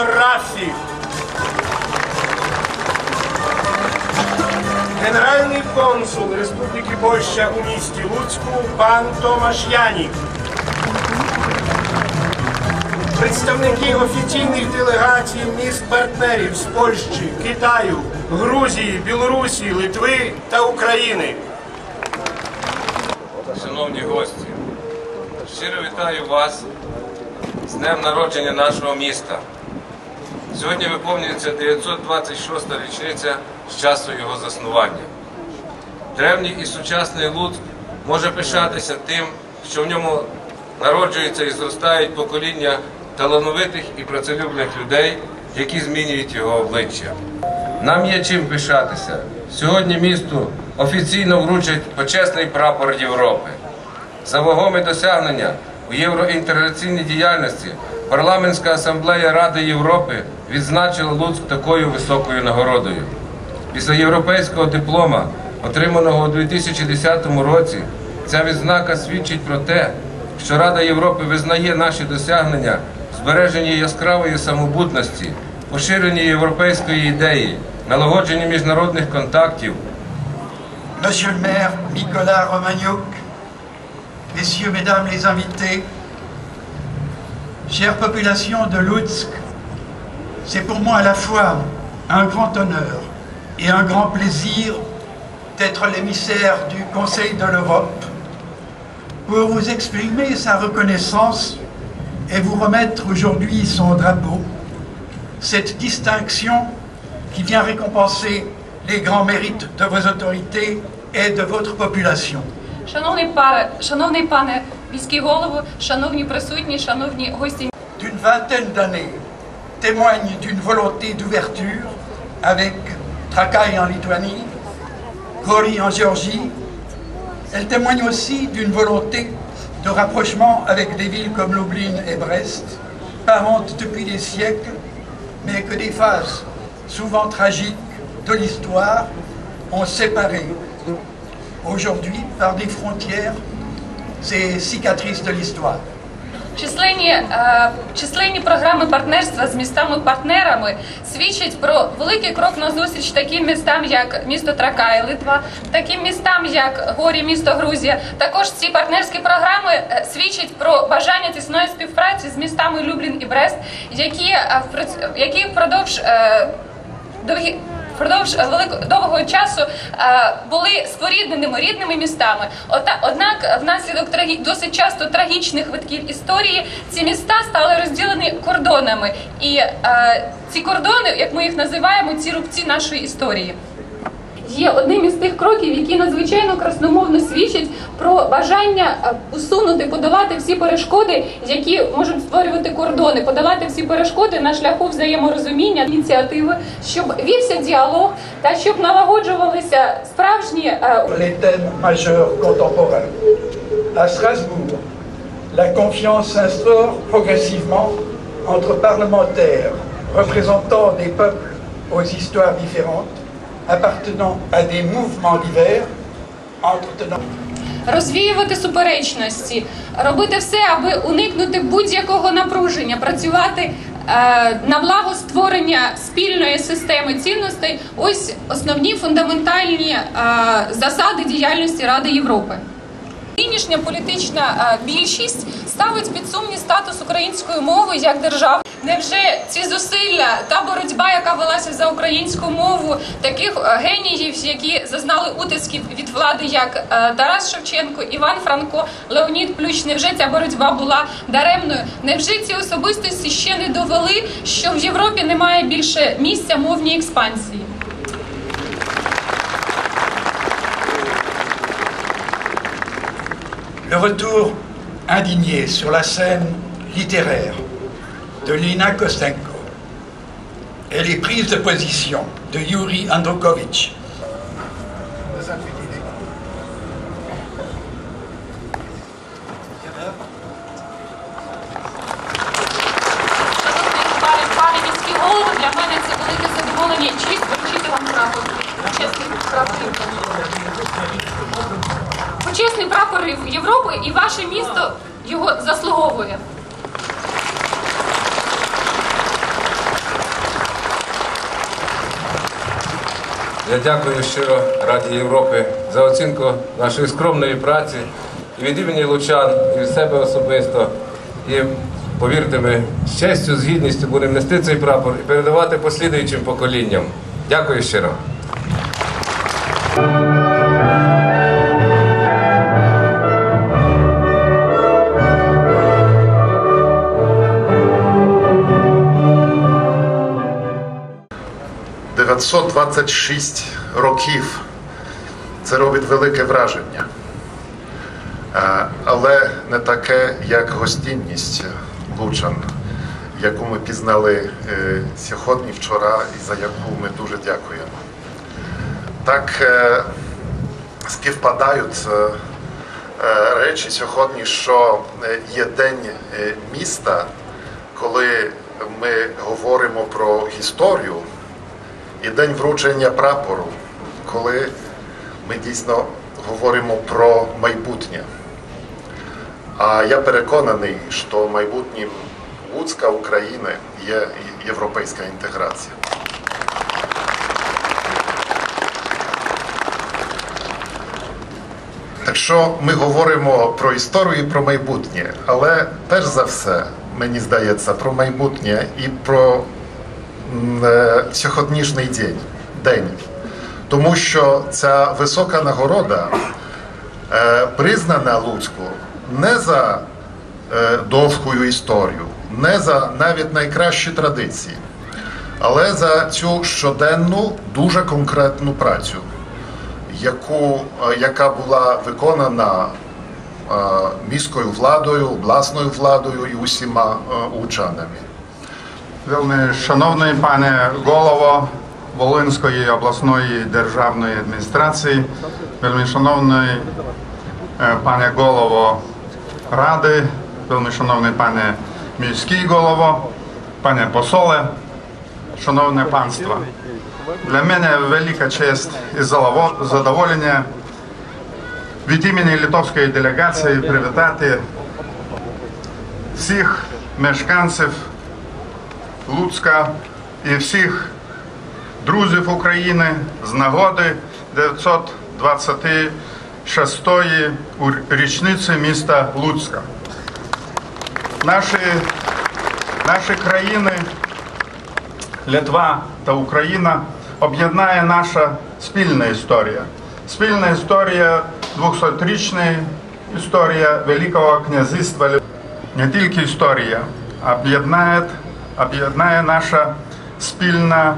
Віктор Генеральний консул Республіки Польща у місті Луцьку пан Томаш Янік. Представники офіційних делегацій міст партнерів з Польщі, Китаю, Грузії, Білорусі, Литви та України. Шановні гості, щиро вітаю вас з днем народження нашого міста. Сьогодні виповнюється 926-та річниця з часу його заснування. Древній і сучасний Луцьк може пишатися тим, що в ньому народжуються і зростають покоління талановитих і працелюбних людей, які змінюють його обличчя. Нам є чим пишатися. Сьогодні місту офіційно вручать почесний прапор Європи. За вагоме досягнення у євроінтеграційній діяльності Парламентська асамблея Ради Європи відзначила Луцьк такою високою нагородою. Після європейського диплома, отриманого у 2010 році, ця відзнака свідчить про те, що Рада Європи визнає наші досягнення в збереженні яскравої самобутності, поширенні європейської ідеї, налагодженні міжнародних контактів, Monsieur le maire Nicolas Romagnoc, messieurs, les invités, chère population de Lutsk, c'est pour moi à la fois un grand honneur et un grand plaisir d'être l'émissaire du Conseil de l'Europe pour vous exprimer sa reconnaissance et vous remettre aujourd'hui son drapeau, cette distinction qui vient récompenser les grands mérites de vos autorités et de votre population. Шановний пане, шановний пане міський голово, шановні присутні, шановні гості. D'une vingtaine d'années témoigne d'une volonté d'ouverture avec Trakai en Lituanie, Gori en Géorgie. Elle témoigne aussi d'une volonté de rapprochement avec des villes comme Lublin et Brest, parentes depuis des siècles, mais que des phases souvent tragiques de l'histoire ont séparé aujourd'hui par des frontières ces cicatrices de l'histoire. Численні, е, численні програми партнерства з містами-партнерами свідчать про великий крок назустріч таким містам, як місто Тракай, Литва, таким містам, як Горі, місто Грузія. Також ці партнерські програми е, свідчать про бажання тісної співпраці з містами Люблін і Брест, які, е, які впродовж е, довгі. Впродовж великого довгого часу е, були спорідненими рідними містами. Однак, внаслідок трагі, досить часто трагічних витків історії ці міста стали розділені кордонами, і е, ці кордони, як ми їх називаємо, ці рубці нашої історії. Є одним із тих кроків, які надзвичайно красномовно свідчать про бажання е, усунути, подолати всі перешкоди, які можуть створювати кордони, подолати всі перешкоди на шляху взаєморозуміння, ініціативи, щоб вівся діалог та щоб налагоджувалися справжні е. À Strasbourg, la confiance s'instaure progressivement entre parlementaires représentant des peuples aux histoires différentes, appartenant à des mouvements divers, entretenant розвіювати суперечності, робити все, аби уникнути будь-якого напруження, працювати е, на благо створення спільної системи цінностей. Ось основні фундаментальні е, засади діяльності Ради Європи. Нинішня політична е, більшість ставить під сумнів статус української мови як держави. Невже ці зусилля та боротьба, яка велася за українську мову, таких е, геніїв, які зазнали утисків від влади, як е, Тарас Шевченко, Іван Франко, Леонід Плющ, невже ця боротьба була даремною? Невже ці особистості ще не довели, що в Європі немає більше місця мовній експансії? le indigné sur la scène littéraire de Lina Kostenko et les prises de position de Yuri Androkovitch. просто його заслуговує. Я дякую щиро Раді Європи за оцінку нашої скромної праці і від імені Лучан, і від себе особисто. І повірте ми, з честю, з гідністю будемо нести цей прапор і передавати послідуючим поколінням. Дякую щиро. 926 років. Це робить велике враження. Е, Але не таке, як гостинність Лучан, яку ми пізнали е, сьогодні, вчора, і за яку ми дуже дякуємо. Так е, співпадають речі сьогодні, що є день міста, коли ми говоримо про історію, і день вручення прапору, коли ми дійсно говоримо про майбутнє. А я переконаний, що майбутнім Луцька України є європейська інтеграція. Так що ми говоримо про історію і про майбутнє, але перш за все, мені здається, про майбутнє і про сьогоднішній день, день. Тому що ця висока нагорода е, признана Луцьку не за е, довгою історію, не за навіть найкращі традиції, але за цю щоденну дуже конкретну працю, яку, е, яка була виконана е, міською владою, обласною владою і усіма е, учанами. Вельми шановний пане голово Волинської обласної державної адміністрації, вельми шановний е, пане голово ради, вельми шановний пане міський голово, пане посоле, шановне панство. Для мене велика честь і задоволення від імені литовської делегації привітати всіх мешканців Луцька і всіх друзів України з нагоди 926-ї річниці міста Луцька. Наші, наші країни, Литва та Україна, об'єднає наша спільна історія. Спільна історія 200-річна історія Великого князівства не тільки історія, а об'єднає, об'єднає наша спільна,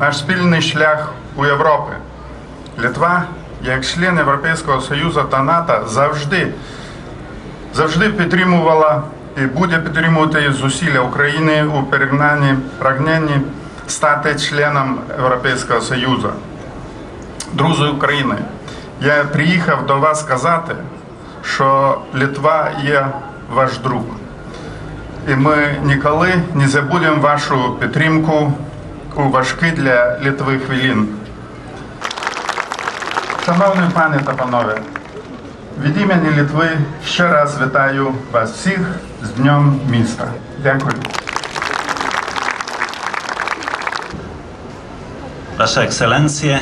наш спільний шлях у Європі. Литва, як член Європейського Союзу та НАТО, завжди, завжди підтримувала і буде підтримувати зусилля України у перегнанні прагненні стати членом Європейського Союзу. Друзі України, я приїхав до вас сказати, що Литва є ваш друг. І ми ніколи не забудемо вашу підтримку у важкі для Литви хвилин. Шановні пане та панове, від імені Литви ще раз вітаю вас всіх з Днем міста. Дякую. Wasze Ekscelencje,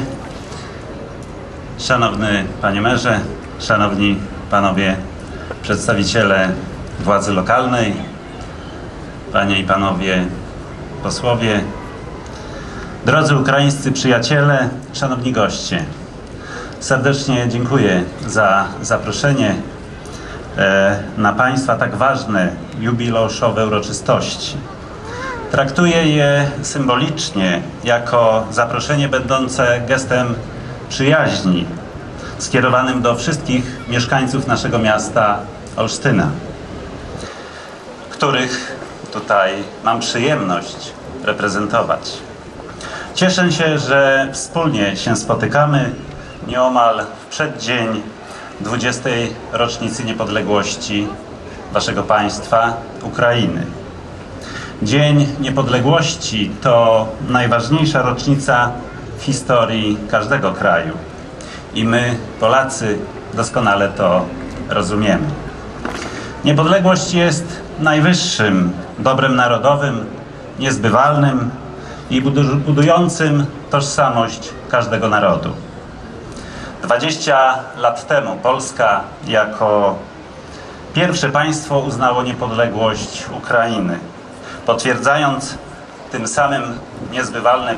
Szanowny Panie Merze, Szanowni Panowie przedstawiciele władzy lokalnej, Panie i Panowie posłowie, drodzy ukraińscy przyjaciele, Szanowni goście. Serdecznie dziękuję za zaproszenie e, na Państwa tak ważne jubileuszowe uroczystości. Traktuję je symbolicznie jako zaproszenie będące gestem przyjaźni skierowanym do wszystkich mieszkańców naszego miasta Olsztyna, których tutaj mam przyjemność reprezentować. Cieszę się, że wspólnie się spotykamy nieomal w przeddzień 20. rocznicy niepodległości Waszego państwa, Ukrainy. Dzień Niepodległości to najważniejsza rocznica w historii każdego kraju. I my, Polacy, doskonale to rozumiemy. Niepodległość jest najwyższym dobrem narodowym, niezbywalnym i budu- budującym tożsamość każdego narodu. 20 lat temu Polska jako pierwsze państwo uznało niepodległość Ukrainy, potwierdzając tym samym niezbywalne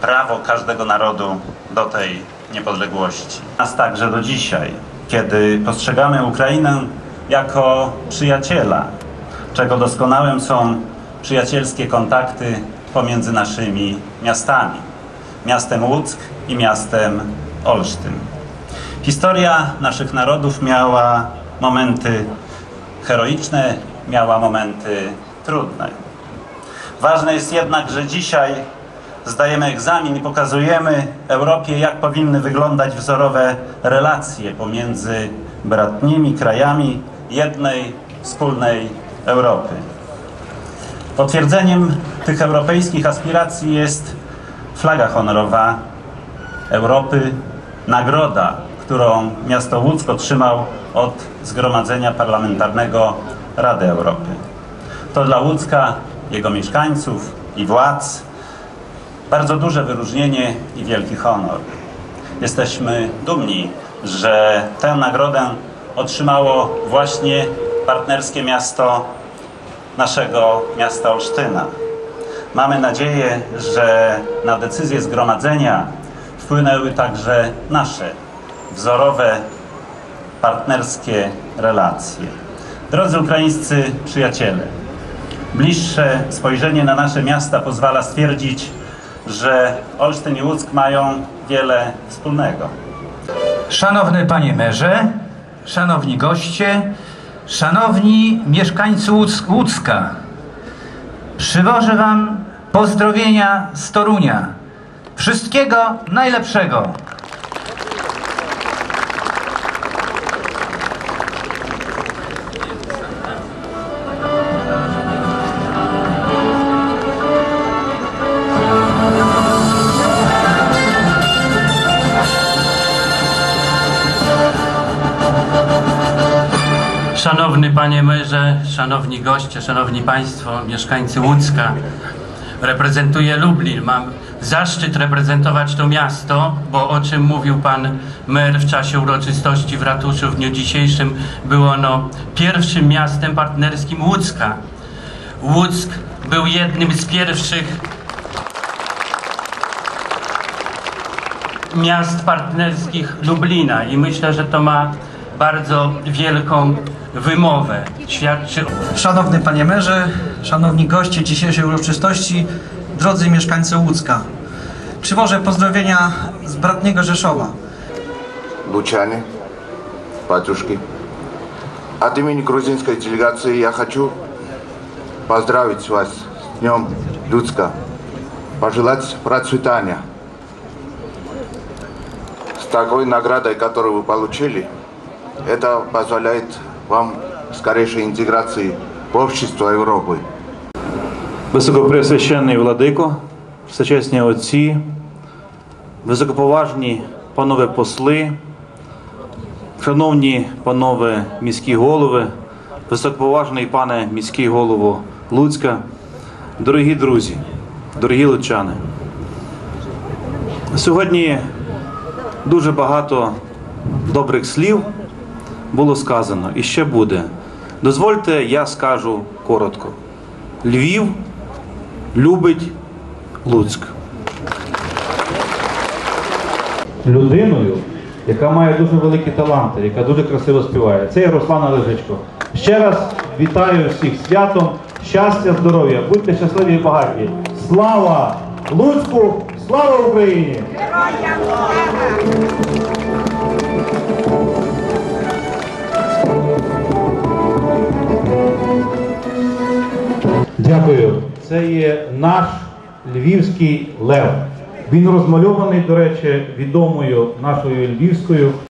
prawo każdego narodu do tej niepodległości. Nas także do dzisiaj, kiedy postrzegamy Ukrainę jako przyjaciela, czego doskonałym są przyjacielskie kontakty pomiędzy naszymi miastami, miastem Łuck i miastem Olsztyn. Historia naszych narodów miała momenty heroiczne, miała momenty trudne. Ważne jest jednak, że dzisiaj zdajemy egzamin i pokazujemy Europie, jak powinny wyglądać wzorowe relacje pomiędzy bratnimi krajami jednej wspólnej Europy. Potwierdzeniem tych europejskich aspiracji jest flaga honorowa Europy, nagroda, którą miasto Łódzko otrzymał od Zgromadzenia Parlamentarnego Rady Europy. To dla Łódzka, jego mieszkańców i władz bardzo duże wyróżnienie i wielki honor. Jesteśmy dumni, że tę nagrodę otrzymało właśnie partnerskie miasto naszego miasta Olsztyna. Mamy nadzieję, że na decyzję zgromadzenia wpłynęły także nasze wzorowe, partnerskie relacje. Drodzy ukraińscy przyjaciele, bliższe spojrzenie na nasze miasta pozwala stwierdzić, że Olsztyn i Łuck mają wiele wspólnego. Szanowny panie merze, szanowni goście, szanowni mieszkańcy Łódzka, przywożę wam pozdrowienia z Torunia. Wszystkiego najlepszego. Szanowny Panie Merze, Szanowni goście, Szanowni Państwo, mieszkańcy Łódzka. Reprezentuję Lublin. Mam zaszczyt reprezentować to miasto, bo o czym mówił Pan Mer w czasie uroczystości w ratuszu w dniu dzisiejszym, było ono pierwszym miastem partnerskim Łódzka. Łuck był jednym z pierwszych miast partnerskich Lublina i myślę, że to ma bardzo wielką wymowę. Świadczy Szanowny Panie Merze, szanowni goście dzisiejszej uroczystości, drodzy mieszkańcy Łódzka. Przywożę pozdrowienia z bratniego Rzeszowa. лучане, батюшки. От имени грузинской делегации я хочу поздравить вас с Днем Людска, пожелать процветания. С такой наградой, которую вы получили, это позволяет вам скорейшей интеграции в общество Европы. Високопреосвященний владико, всечесні отці, високоповажні панове посли, шановні панове міські голови, високоповажний пане міський голово Луцька, дорогі друзі, дорогі лучани. Сьогодні дуже багато добрих слів було сказано і ще буде. Дозвольте, я скажу коротко. Львів любить Луцьк. людиною, яка має дуже великі таланти, яка дуже красиво співає. Це є Руслана Лежичко. Ще раз вітаю всіх святом, щастя, здоров'я, будьте щасливі і багаті. Слава Луцьку! Слава Україні! Дякую. Це є наш львівський лев. Він розмальований, до речі, відомою нашою львівською